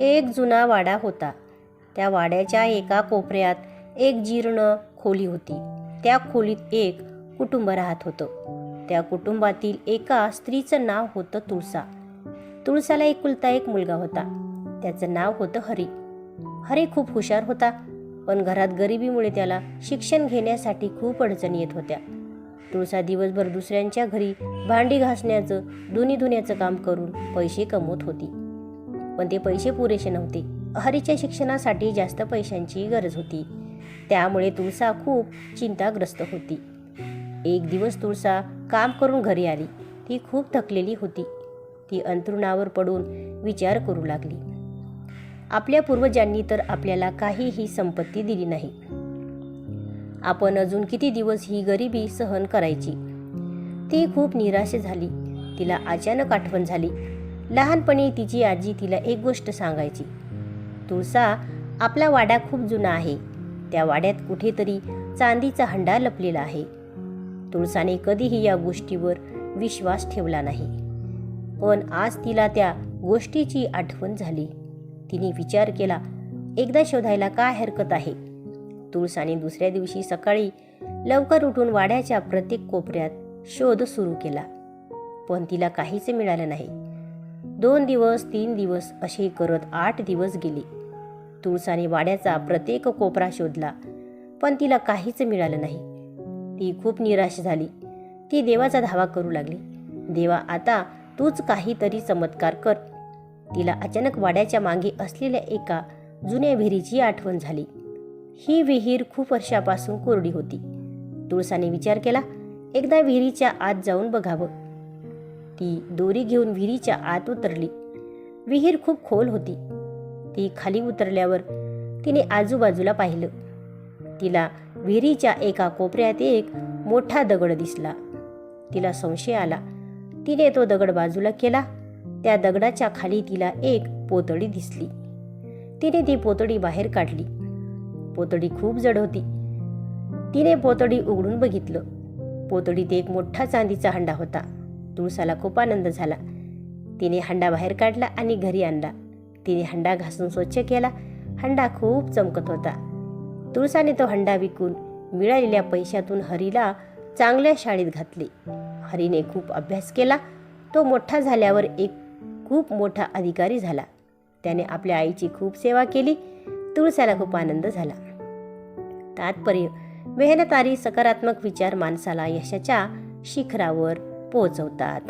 एक जुना वाडा होता. त्या वाड्याच्या एका कोपऱ्यात एक जीर्ण खोली होती. त्या खोलीत एक कुटुंब राहत होतं. त्या कुटुंबातील एका स्त्रीचं नाव होतं तुळसा. तुळसाला एकुलता एक मुलगा होता. त्याचं नाव होतं हरी. हरी खूप हुशार होता पण घरात गरिबीमुळे त्याला शिक्षण घेण्यासाठी खूप अडचणी येत होत्या. तुळसा दिवसभर दुसऱ्यांच्या घरी भांडी घासण्याचं दोन्ही धुण्याचं काम करून पैसे कमवत होती. पण ते पैसे पुरेसे नव्हते. हरीच्या शिक्षणासाठी जास्त पैशांची गरज होती. त्यामुळे तुळसा खूप चिंताग्रस्त होती. एक दिवस तुळसा काम करून घरी आली. ती खूप थकलेली होती. ती अंथरुणावर पडून विचार करू लागली. आपल्या पूर्वजांनी तर आपल्याला काहीही संपत्ती दिली नाही. आपण अजून किती दिवस ही गरिबी सहन करायची? ती खूप निराश झाली. तिला अचानक आठवण झाली. लहानपणी तिची आजी तिला एक गोष्ट सांगायची. तुळसा आपला वाडा खूप जुना आहे. त्या वाड्यात कुठेतरी चांदीचा हंडा लपलेला आहे. तुळसाने कधीही या गोष्टीवर विश्वास ठेवला नाही. पण आज तिला त्या गोष्टीची आठवण झाली. तिने विचार केला एकदा शोधायला काय हरकत आहे? तुळसाने दुसऱ्या दिवशी सकाळी लवकर उठून वाड्याच्या प्रत्येक कोपऱ्यात शोध सुरू केला. पण तिला काहीच मिळालं नाही. दोन दिवस तीन दिवस असे करत आठ दिवस गेले. तुळसाने वाड्याचा प्रत्येक कोपरा शोधला पण तिला काहीच मिळालं नाही. ती खूप निराश झाली. ती देवाचा धावा करू लागली. देवा आता तूच काहीतरी चमत्कार कर. तिला अचानक वाड्याच्या मागे असलेल्या एका जुन्या विहिरीची आठवण झाली. ही विहीर खूप वर्षापासून कोरडी होती. तुळसाने विचार केला एकदा विहिरीच्या आत जाऊन बघावं. ती दोरी घेऊन विहिरीच्या आत उतरली. विहीर खूप खोल होती. ती खाली उतरल्यावर तिने आजूबाजूला पाहिलं. तिला विहिरीच्या एका कोपऱ्यात एक मोठा दगड दिसला. तिला संशय आला. तिने तो दगड बाजूला केला. त्या दगडाच्या खाली तिला एक पोतडी दिसली. तिने ती पोतडी बाहेर काढली. पोतडी खूप जड होती. तिने पोतडी उघडून बघितलं. पोतडीत एक मोठा चांदीचा हंडा होता. तुळसाला खूप आनंद झाला. तिने हंडा बाहेर काढला आणि घरी आणला. तिने हंडा घासून स्वच्छ केला. हंडा खूप चमकत होता. तुळसाने तो हंडा विकून मिळालेल्या पैशातून हरीला चांगल्या शाळेत घातले. हरीने खूप अभ्यास केला. तो मोठा झाल्यावर एक खूप मोठा अधिकारी झाला. त्याने आपल्या आईची खूप सेवा केली. तुळसाला खूप आनंद झाला. तात्पर्य मेहनतारी सकारात्मक विचार माणसाला यशाच्या शिखरावर पोचवतात.